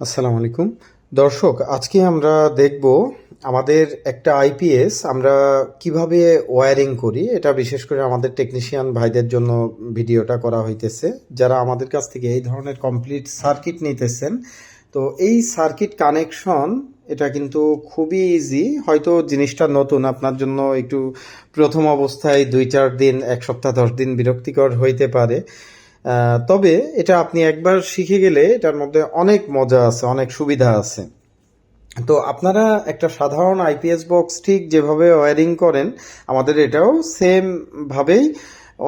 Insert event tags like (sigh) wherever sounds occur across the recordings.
আসসালামু আলাইকুম। দর্শক, আজকে আমরা দেখব আমাদের একটা আইপিএস, আমরা কীভাবে ওয়্যারিং করি, এটা বিশেষ করে আমাদের টেকনিশিয়ান ভাইদের জন্য ভিডিওটা করা হইতেছে। যারা আমাদের কাছ থেকে এই ধরনের কমপ্লিট সার্কিট নিতেছেন, তো এই সার্কিট কানেকশন এটা কিন্তু খুবই ইজি হয়তো জিনিসটা নতুন, আপনার জন্য একটু প্রথম অবস্থায় দুই চার দিন, এক সপ্তাহ, দশ দিন বিরক্তিকর হইতে পারে। তবে এটা আপনি একবার শিখে গেলে এটার মধ্যে অনেক মজা আছে, অনেক সুবিধা আছে। তো আপনারা একটা সাধারণ আইপিএস বক্স ঠিক যেভাবে ওয়্যারিং করেন, আমাদের এটাও সেম ভাবেই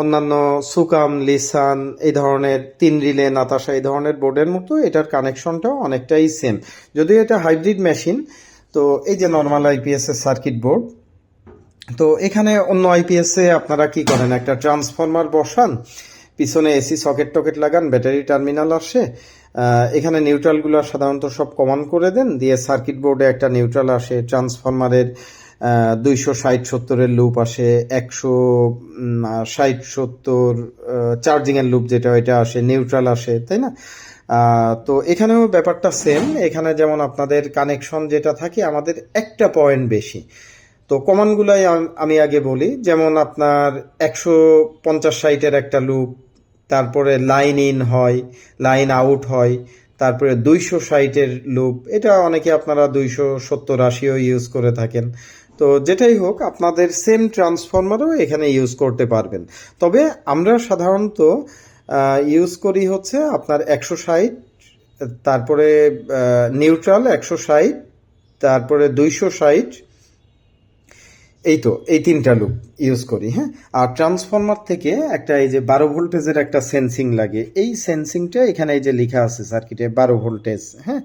অন্যান্য সুকাম, লিসান, এই ধরনের তিন রিলে নাতাশা, এই ধরনের বোর্ডের মতো এটার কানেকশনটাও অনেকটাই সেম যদিও এটা হাইব্রিড মেশিন তো এই যে নর্মাল আইপিএস এর সার্কিট বোর্ড তো এখানে অন্য আইপিএস এ আপনারা কি করেন? একটা ট্রান্সফরমার বসান পিছনে এসি, সকেট টকেট লাগান, ব্যাটারি টার্মিনাল আসে। এখানে নিউট্রালগুলো সাধারণত সব কমান করে দেন, দিয়ে সার্কিট বোর্ডে একটা নিউট্রাল আসে, ট্রান্সফরমারের দুইশো ষাট সত্তরের লুপ আসে, একশো ষাট সত্তর চার্জিং এর লুপ যেটা, ওইটা আসে, নিউট্রাল আসে, তাই না? তো এখানেও ব্যাপারটা সেম। এখানে যেমন আপনাদের কানেকশন যেটা থাকে, আমাদের একটা পয়েন্ট বেশি। তো কমানগুলাই আমি আগে বলি, যেমন আপনার একশো পঞ্চাশ সাইটের একটা লুপ তারপরে লাইন ইন হয় লাইন আউট হয়, তারপরে দুইশো সাইটের লুপ এটা অনেকে আপনারা দুইশো সত্তর আশিও ইউজ করে থাকেন। তো যেটাই হোক, আপনাদের সেম ট্রান্সফর্মারও এখানে ইউজ করতে পারবেন। তবে আমরা সাধারণত ইউজ করি হচ্ছে আপনার একশো ষাট, তারপরে নিউট্রাল একশো ষাট, তারপরে দুইশো ষাট এই তো এই তিনটা লুপ ইউজ করি হ্যাঁ? আর ট্রান্সফর্মার থেকে একটা এই যে বারো ভোল্টেজের একটা সেন্সিং লাগে। এই সেন্সিংটা এখানে এই যে লেখা আছে সার্কিটে বারো ভোল্টেজ হ্যাঁ?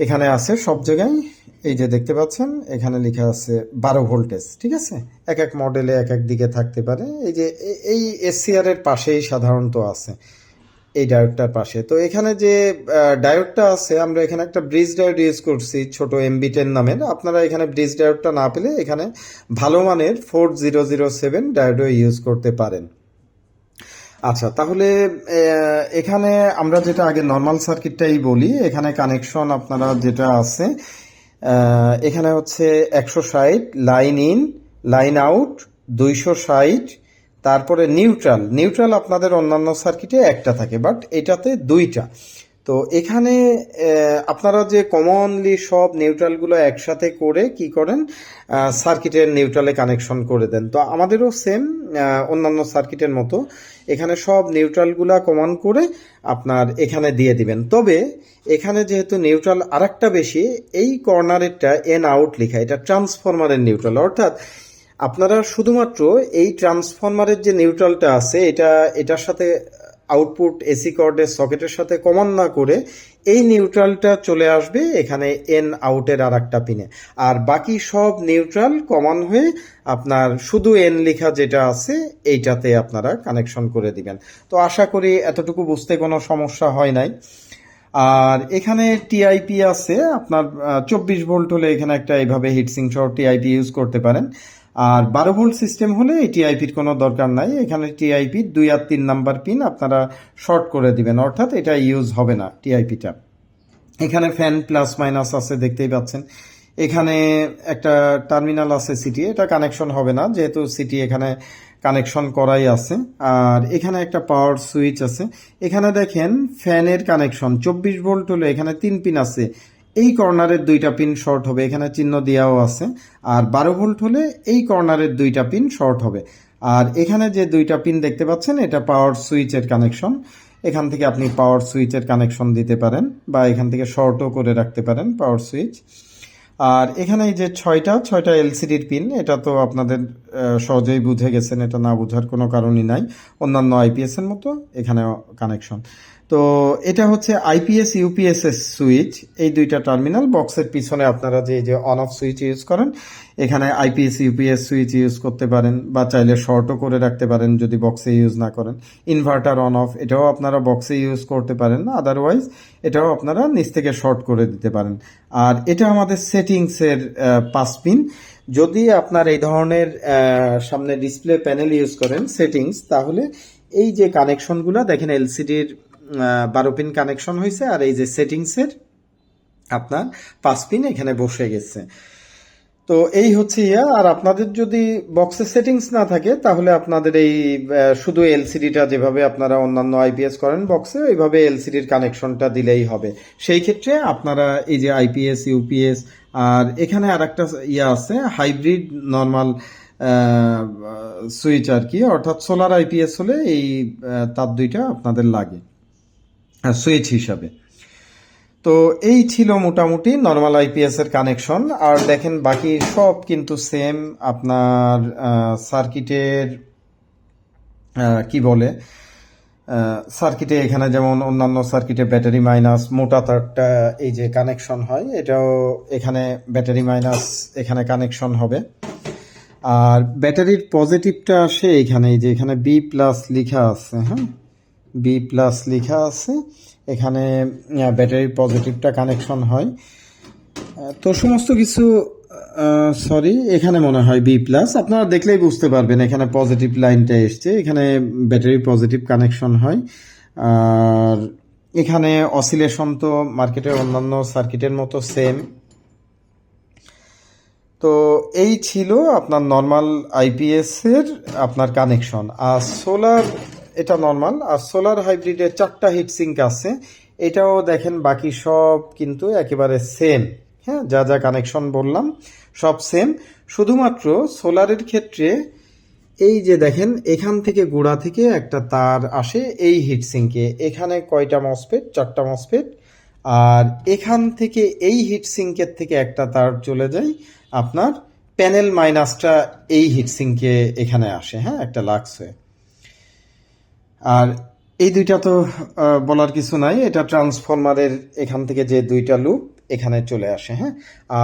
এখানে আছে সব জায়গায়, এই যে দেখতে পাচ্ছেন, এখানে লেখা আছে বারো ভোল্টেজ ঠিক আছে? এক এক মডেলে এক এক দিকে থাকতে পারে। এই যে এই এসসিআর এর পাশেই সাধারণত আছে। এই ডায়োডটার পাশে। তো এখানে যে ডায়োডটা আছে, আমরা এখানে একটা ব্রিজ ডায়োড ইউজ করছি, ছোট এমবি টেন নামের। আপনারা এখানে ব্রিজ ডায়োডটা না পেলে এখানে ভালো মানের ফোর জিরো জিরো সেভেন ডায়োডও ইউজ করতে পারেন। আচ্ছা তাহলে এখানে আমরা যেটা আগে নর্মাল সার্কিটটাই বলি, এখানে কানেকশন আপনারা যেটা আছে এখানে হচ্ছে একশো ষাট লাইন ইন লাইন আউট দুইশো ষাট তারপরে নিউট্রাল নিউট্রাল আপনাদের অন্যান্য সার্কিটে একটা থাকে বাট এটাতে দুইটা। তো এখানে আপনারা যে কমনলি সব নিউট্রালগুলো একসাথে করে কি করেন সার্কিটের নিউট্রালে কানেকশন করে দেন। তো আমাদেরও সেম অন্যান্য সার্কিটের মতো। এখানে সব নিউট্রালগুলো কমন করে আপনার এখানে দিয়ে দিবেন। তবে এখানে যেহেতু নিউট্রাল আরেকটা বেশি, এই কর্নারেরটা এন আউট লেখা, এটা ট্রান্সফরমারের নিউট্রাল অর্থাৎ আপনারা শুধুমাত্র এই ট্রান্সফরমারের যে নিউট্রালটা আছে, এটা, এটার সাথে আউটপুট এসি কর্ডের সকেটের সাথে কমন না করে এই নিউট্রালটা চলে আসবে এখানে এন আউটের আর একটা পিনে আর বাকি সব নিউট্রাল কমন হয়ে আপনার শুধু এন লেখা যেটা আছে, এইটাতে আপনারা কানেকশন করে দিবেন। তো আশা করি এতটুকু বুঝতে কোনো সমস্যা হয় নাই। আর এখানে টিআইপি আছে, আপনার চব্বিশ ভোল্ট হলে এখানে একটা এইভাবে হিটসিং সহ টিআইপি ইউজ করতে পারেন। আর বারো ভোল্ট সিস্টেম হলে এই টিআইপির কোনো দরকার নাই। এখানে টিআইপি দুই আর তিন নাম্বার পিন আপনারা শর্ট করে দিবেন। অর্থাৎ এটা ইউজ হবে না টিআইপিটা এখানে ফ্যান প্লাস মাইনাস আছে, দেখতেই পাচ্ছেন। এখানে একটা টার্মিনাল আছে সিটি এটা কানেকশন হবে না। যেহেতু সিটি এখানে কানেকশন করাই আছে। আর এখানে একটা পাওয়ার সুইচ আছে। এখানে দেখেন ফ্যানের কানেকশন চব্বিশ ভোল্ট হলে এখানে তিন পিন আছে। এই কর্নারের দুইটা পিন শর্ট হবে, এখানে চিহ্ন দেওয়াও আছে। আর বারো ভোল্ট হলে এই কর্নারের দুইটা পিন শর্ট হবে। আর এখানে যে দুইটা পিন দেখতে পাচ্ছেন, এটা পাওয়ার সুইচের কানেকশন। এখান থেকে আপনি পাওয়ার সুইচের কানেকশন দিতে পারেন বা এখান থেকে শর্টও করে রাখতে পারেন পাওয়ার সুইচ। আর এখানে যে ছয়টা ছয়টা এলসিডির পিন, এটা তো আপনাদের সহজেই বুঝে গেছেন, এটা না বোঝার কোনো কারণই নাই। অন্যান্য আইপিএস এর মতো এখানে কানেকশন তো এটা হচ্ছে আইপিএস ইউপিএস এর সুইচ। এই দুইটা টার্মিনাল বক্সের পিছনে আপনারা যে যে অন অফ সুইচ ইউজ করেন, এখানে আইপিএস ইউপিএস সুইচ ইউজ করতে পারেন বা চাইলে শর্টও করে রাখতে পারেন যদি বক্সে ইউজ না করেন। ইনভার্টার অন অফ এটাও আপনারা বক্সে ইউজ করতে পারেন। আদারওয়াইজ এটাও আপনারা নিচ থেকে শর্ট করে দিতে পারেন। আর এটা আমাদের সেটিংসের পাঁচ পিন যদি আপনার এই ধরনের সামনে ডিসপ্লে প্যানেল ইউজ করেন সেটিংস তাহলে এই যে কানেকশনগুলো দেখেন এলসিডির বারো পিন কানেকশন হয়েছে আর এই যে সেটিংসের আপনার পাঁচ পিন এখানে বসে গেছে। তো এই হচ্ছে ইয়া, আর আপনাদের যদি বক্সের সেটিংস না থাকে, তাহলে আপনাদের এই শুধু এলসিডিটা যেভাবে আপনারা অন্যান্য আইপিএস করেন বক্সে ওইভাবে এলসিডির কানেকশনটা দিলেই হবে। সেই ক্ষেত্রে আপনারা এই যে আইপিএস ইউপিএস আর এখানে আর একটা ইয়া আছে হাইব্রিড নর্মাল সুইচ আর কি, অর্থাৎ সোলার আইপিএস হলে এই তার দুইটা আপনাদের লাগে সুইচ হিসাবে। তো এই ছিল মোটামুটি নর্মাল আইপিএস এর কানেকশন আর দেখেন বাকি সব কিন্তু সেম আপনার সার্কিটের কি বলে সার্কিটে এখানে যেমন অন্যান্য সার্কিটে ব্যাটারি মাইনাস মোটা তারটা, এই যে কানেকশন হয়, এটাও এখানে ব্যাটারি মাইনাস এখানে কানেকশন হবে। আর ব্যাটারির পজিটিভটা আসে এখানে এই যে এখানে বি প্লাস লেখা আছে হ্যাঁ? বি প্লাস লেখা আছে। এখানে আহ, ব্যাটারির পজিটিভটা কানেকশন হয়। তো সমস্ত কিছু সরি এখানে মনে হয় বি প্লাস আপনারা দেখলেই বুঝতে পারবেন এখানে পজিটিভ লাইনটা এসছে। এখানে ব্যাটারি পজিটিভ কানেকশন হয়। আর এখানে অসিলেশন তো মার্কেটের অন্যান্য সার্কিটের মতো সেম তো এই ছিল আপনার নর্মাল আইপিএসের আপনার কানেকশন আর সোলার এটা নর্মাল আর সোলার হাইব্রিডের চারটা হিট সিঙ্ক আছে। এটাও দেখেন বাকি সব কিন্তু একেবারে সেম হ্যাঁ যা যা কানেকশন বললাম, সব সেম শুধুমাত্র সোলারের ক্ষেত্রে এই যে দেখেন, এখান থেকে গোড়া থেকে একটা তার আসে এই হিট সিঙ্কে এখানে কয়টা মসপেট চারটা মসপেট আর এখান থেকে এই হিট সিঙ্কের থেকে একটা তার চলে যায় আপনার প্যানেল মাইনাসটা এই হিট সিঙ্কে এখানে আসে। হ্যাঁ একটা লাক্স হয়ে। আর এই দুইটা তো বলার কিছু নাই। এটা ট্রান্সফরমারের এখান থেকে যে দুইটা লুপ, এখানে চলে আসে হ্যাঁ?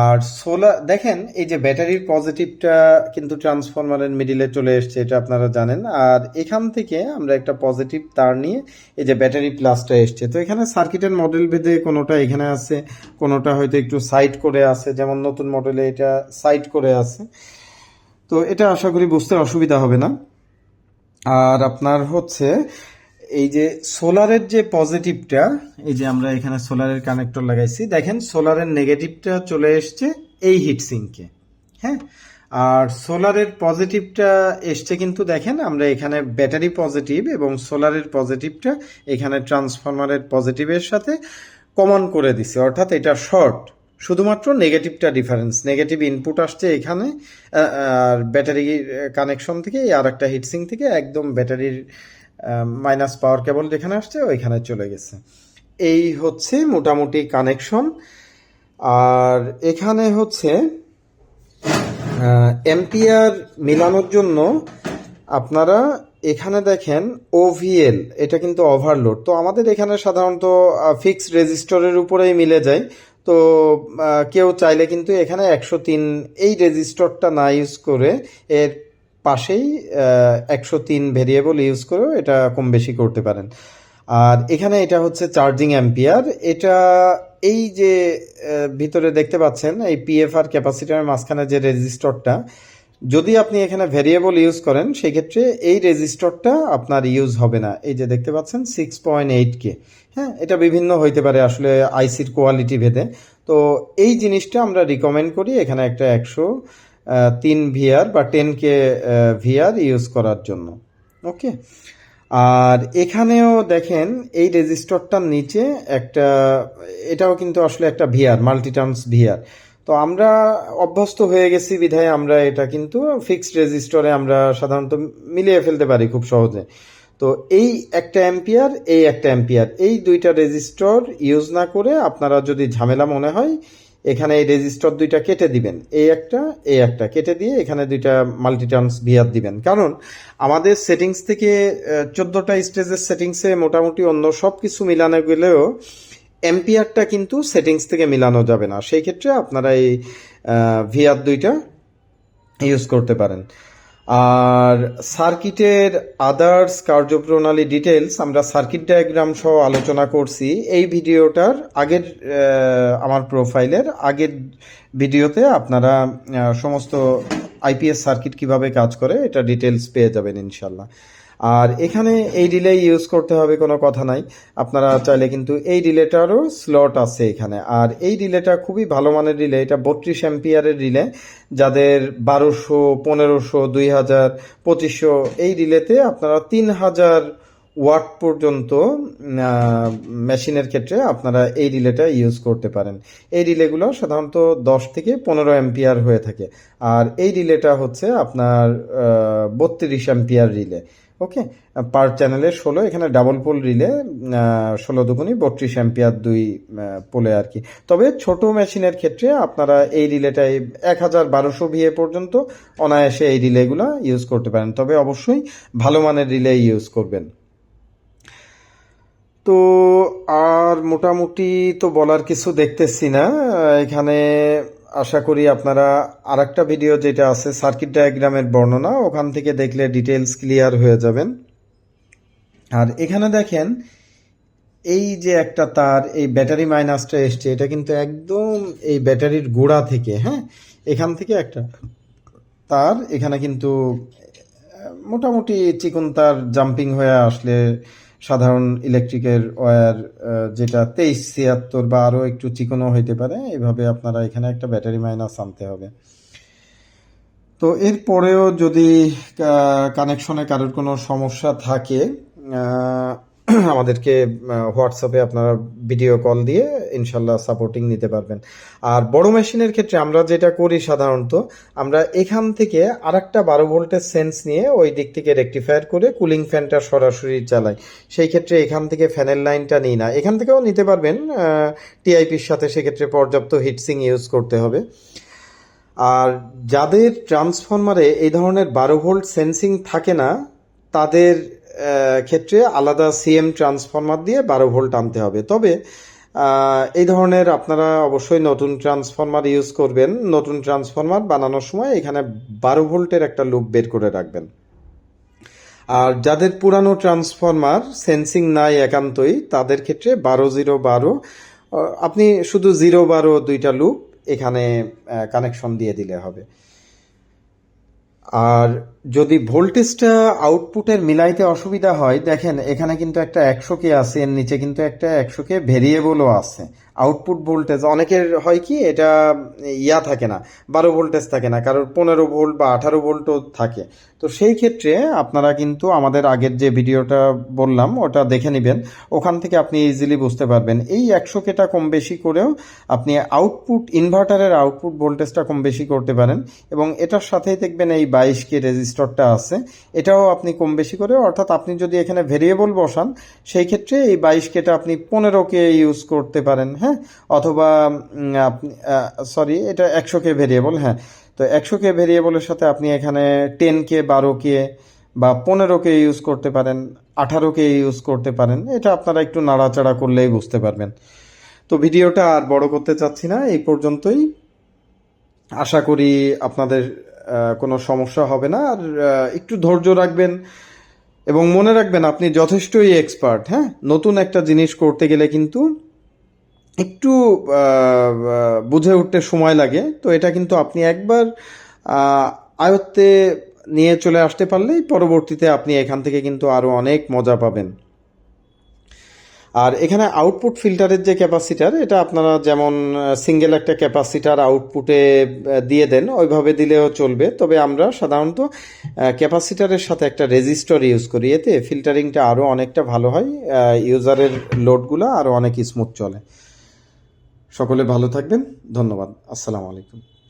আর সোলার দেখেন, এই যে ব্যাটারির পজিটিভটা কিন্তু ট্রান্সফরমারের মিডিলে চলে এসছে, এটা আপনারা জানেন। আর এখান থেকে আমরা একটা পজিটিভ তার নিয়ে এই যে ব্যাটারি প্লাসটা এসছে। তো এখানে সার্কিটের মডেল ভেদে কোনোটা এখানে আছে, কোনোটা হয়তো একটু সাইড করে আছে, যেমন নতুন মডেলে এটা সাইড করে আছে। তো এটা আশা করি বুঝতে অসুবিধা হবে না। আর আপনার হচ্ছে এই যে সোলারের যে পজিটিভটা, এই যে আমরা এখানে সোলারের কানেক্টর লাগাইছি, দেখেন সোলারের নেগেটিভটা চলে এসছে এই হিট সিঙ্কে হ্যাঁ? আর সোলারের পজিটিভটা এসছে কিন্তু দেখেন আমরা এখানে ব্যাটারি পজিটিভ এবং সোলারের পজিটিভটা এখানে ট্রান্সফরমারের পজিটিভের সাথে কমন করে দিছে, অর্থাৎ এটা শর্ট শুধুমাত্র নেগেটিভটা ডিফারেন্স নেগেটিভ ইনপুট আসছে এখানে আর ব্যাটারি কানেকশন থেকে আর একটা হিটসিং থেকে একদম ব্যাটারির মাইনাস পাওয়ার কেবল যেখানে আসছে, ওইখানে চলে গেছে। এই হচ্ছে মোটামুটি কানেকশন আর এখানে হচ্ছে এম্পিয়ার মিলানোর জন্য আপনারা এখানে দেখেন ওভিএল এটা কিন্তু ওভারলোড তো আমাদের এখানে সাধারণত ফিক্সড রেজিস্টরের উপরেই মিলে যায়। তো কেউ চাইলে কিন্তু এখানে একশো তিন, এই রেজিস্টরটা না ইউজ করে এর পাশেই একশো তিন ভেরিয়েবল ইউজ করেও এটা কম বেশি করতে পারেন। আর এখানে এটা হচ্ছে চার্জিং অ্যাম্পিয়ার। এটা এই যে ভিতরে দেখতে পাচ্ছেন, এই পিএফআর ক্যাপাসিটারের মাঝখানে যে রেজিস্টরটা যদি আপনি এখানে ভেরিয়েবল ইউজ করেন, সেক্ষেত্রে এই রেজিস্টরটা আপনার ইউজ হবে না। এই যে দেখতে পাচ্ছেন সিক্স পয়েন্ট এইট কে হ্যাঁ এটা বিভিন্ন হইতে পারে আসলে আইসির কোয়ালিটি ভেদে। তো এই জিনিসটা আমরা রিকমেন্ড করি এখানে একটা একশো তিন ভিআর বা টেন কে ভিআর ইউজ করার জন্য। ওকে আর এখানেও দেখেন, এই রেজিস্টরটার নিচে একটা, এটাও কিন্তু আসলে একটা ভিআর মাল্টিটার্মস ভিআর তো আমরা অভ্যস্ত হয়ে গেছি বিধায় আমরা এটা কিন্তু ফিক্সড রেজিস্টরে আমরা সাধারণত মিলিয়ে ফেলতে পারি খুব সহজে। তো এই একটা অ্যাম্পিয়ার এই একটা অ্যাম্পিয়ার এই দুইটা রেজিস্টর ইউজ না করে আপনারা যদি ঝামেলা মনে হয়, এখানে এই রেজিস্টর দুইটা কেটে দিবেন। এই একটা এই একটা কেটে দিয়ে এখানে দুইটা মাল্টিটার্মস ভিআর দিবেন। কারণ আমাদের সেটিংস থেকে চোদ্দোটা স্টেজের সেটিংসে মোটামুটি অন্য সব কিছু মিলানো গেলেও এম্পিয়ারটা কিন্তু সেটিংস থেকে মিলানো যাবে না। সেই ক্ষেত্রে আপনারা এই ভিআর দুইটা ইউজ করতে পারেন। আর সার্কিটের আদার্স কার্যপ্রণালী ডিটেলস আমরা সার্কিট ডায়াগ্রাম সহ আলোচনা করছি। এই ভিডিওটার আগের আমার প্রোফাইলের আগের ভিডিওতে আপনারা সমস্ত আইপিএস সার্কিট কীভাবে কাজ করে, এটা ডিটেলস পেয়ে যাবেন ইনশাল্লাহ আর এখানে এই রিলে ইউজ করতে হবে, কোনো কথা নাই। আপনারা চাইলে কিন্তু এই রিলেটারও স্লট আছে এখানে। আর এই রিলেটা খুবই ভালো মানের রিলে এটা বত্রিশ অ্যাম্পিয়ারের রিলে যাদের বারোশো, পনেরোশো, দুই হাজার, পঁচিশশো, এই রিলেতে আপনারা তিন হাজার ওয়াট পর্যন্ত মেশিনের ক্ষেত্রে আপনারা এই রিলেটা ইউজ করতে পারেন। এই রিলেগুলো সাধারণত দশ থেকে পনেরো অ্যাম্পিয়ার হয়ে থাকে। আর এই রিলেটা হচ্ছে আপনার বত্রিশ অ্যাম্পিয়ার রিলে ওকে পার চ্যানেলে ষোলো, এখানে ডাবল পোল রিলে ষোলো দুগুনি বত্রিশ অ্যাম্পিয়ার দুই পোলে আর কি। তবে ছোট মেশিনের ক্ষেত্রে আপনারা এই রিলেটাই এক হাজার বারোশো ভিএ পর্যন্ত অনায়াসে এই রিলেগুলো ইউজ করতে পারেন। তবে অবশ্যই ভালো মানের রিলে ইউজ করবেন। তো আর মোটামুটি তো বলার কিছু দেখতেছি না। এখানে আশা করি আপনারা আর একটা ভিডিও যেটা আছে সার্কিট ডায়াগ্রামের বর্ণনা, ওখান থেকে দেখলে ডিটেলস ক্লিয়ার হয়ে যাবেন। আর এখানে দেখেন, এই যে একটা তার, এই ব্যাটারি মাইনাসটা এসছে, এটা কিন্তু একদম এই ব্যাটারির গোড়া থেকে হ্যাঁ? এখান থেকে একটা তার, এখানে কিন্তু মোটামুটি চিকন তার জাম্পিং হয়ে আসলে সাধারণ ইলেকট্রিকের ওয়্যার যেটা তেইশ ছিয়াত্তর বা আরও একটু চিকনও হইতে পারে, এভাবে আপনারা এখানে একটা ব্যাটারি মাইনাস আনতে হবে। তো এরপরেও যদি কানেকশনে কারোর কোনো সমস্যা থাকে (clears throat) আমাদেরকে হোয়াটসঅ্যাপে আপনারা ভিডিও কল দিয়ে ইনশাল্লাহ সাপোর্টিং নিতে পারবেন। আর বড় মেশিনের ক্ষেত্রে আমরা যেটা করি সাধারণত, আমরা এখান থেকে আর একটা বারো ভোল্টের সেন্স নিয়ে ওই দিক থেকে রেকটিফায়ার করে কুলিং ফ্যানটা সরাসরি চালাই। সেই ক্ষেত্রে এখান থেকে ফ্যানের লাইনটা নিই না। এখান থেকেও নিতে পারবেন টিআইপির সাথে সেক্ষেত্রে পর্যাপ্ত হিটসিং ইউজ করতে হবে। আর যাদের ট্রান্সফরমারে এই ধরনের বারো ভোল্ট সেন্সিং থাকে না, তাদের ক্ষেত্রে আলাদা সিএম ট্রান্সফরমার দিয়ে বারো ভোল্ট আনতে হবে। তবে এই ধরনের আপনারা অবশ্যই নতুন ট্রান্সফরমার ইউজ করবেন। নতুন ট্রান্সফরমার বানানোর সময় এখানে বারো ভোল্টের একটা লুপ বের করে রাখবেন। আর যাদের পুরানো ট্রান্সফরমার সেন্সিং নাই একান্তই, তাদের ক্ষেত্রে বারো জিরো বারো আপনি শুধু জিরো বারো দুইটা লুপ এখানে কানেকশন দিয়ে দিলে হবে। আর যদি ভোল্টেজটা আউটপুটের মিলাইতে অসুবিধা হয়, দেখেন, এখানে কিন্তু একটা একশো কে আছে, এর নিচে কিন্তু একটা একশো কে ভেরিয়েবলও আছে। আউটপুট ভোল্টেজ অনেকের হয় কি, এটা ইয়া থাকে না, বারো ভোল্টেজ থাকে না, কারোর পনেরো ভোল্ট বা আঠারো ভোল্টও থাকে। তো সেই ক্ষেত্রে আপনারা কিন্তু আমাদের আগের যে ভিডিওটা বললাম, ওটা দেখে নেবেন। ওখান থেকে আপনি ইজিলি বুঝতে পারবেন। এই একশো কেটা কম বেশি করেও আপনি আউটপুট ইনভার্টারের আউটপুট ভোল্টেজটা কম বেশি করতে পারেন এবং এটার সাথেই দেখবেন এই বাইশ কে রেজিস্টরটা আছে। এটাও আপনি কম বেশি করে অর্থাৎ আপনি যদি এখানে ভেরিয়েবল বসান, সেই ক্ষেত্রে এই বাইশ কেটা আপনি পনেরো কে ইউজ করতে পারেন হ্যাঁ? অথবা আপনি সরি এটা একশো কে ভেরিয়েবল হ্যাঁ। তো একশো কে ভেরিয়েবলের সাথে আপনি এখানে টেন কে, বারো কে বা পনেরো কে ইউজ করতে পারেন, আঠারো কে ইউজ করতে পারেন, এটা আপনারা একটু নাড়াচাড়া করলেই বুঝতে পারবেন। তো ভিডিওটা আর বড় করতে চাচ্ছি না, এই পর্যন্তই। আশা করি আপনাদের কোনো সমস্যা হবে না, আর একটু ধৈর্য রাখবেন এবং মনে রাখবেন আপনি যথেষ্টই এক্সপার্ট হ্যাঁ? নতুন একটা জিনিস করতে গেলে কিন্তু একটু বুঝে উঠতে সময় লাগে। তো এটা কিন্তু আপনি একবার আয়ত্তে নিয়ে চলে আসতে পারলেই পরবর্তীতে আপনি এখান থেকে কিন্তু আরও অনেক মজা পাবেন। আর এখানে আউটপুট ফিল্টারের যে ক্যাপাসিটার এটা আপনারা যেমন সিঙ্গেল একটা ক্যাপাসিটার আউটপুটে দিয়ে দেন, ওইভাবে দিলেও চলবে। তবে আমরা সাধারণত ক্যাপাসিটারের সাথে একটা রেজিস্টার ইউজ করি। এতে ফিল্টারিংটা আরও অনেকটা ভালো হয় ইউজারের লোডগুলো আরও অনেক স্মুথ চলে। সকলে ভালো থাকবেন। ধন্যবাদ। আসসালামু আলাইকুম।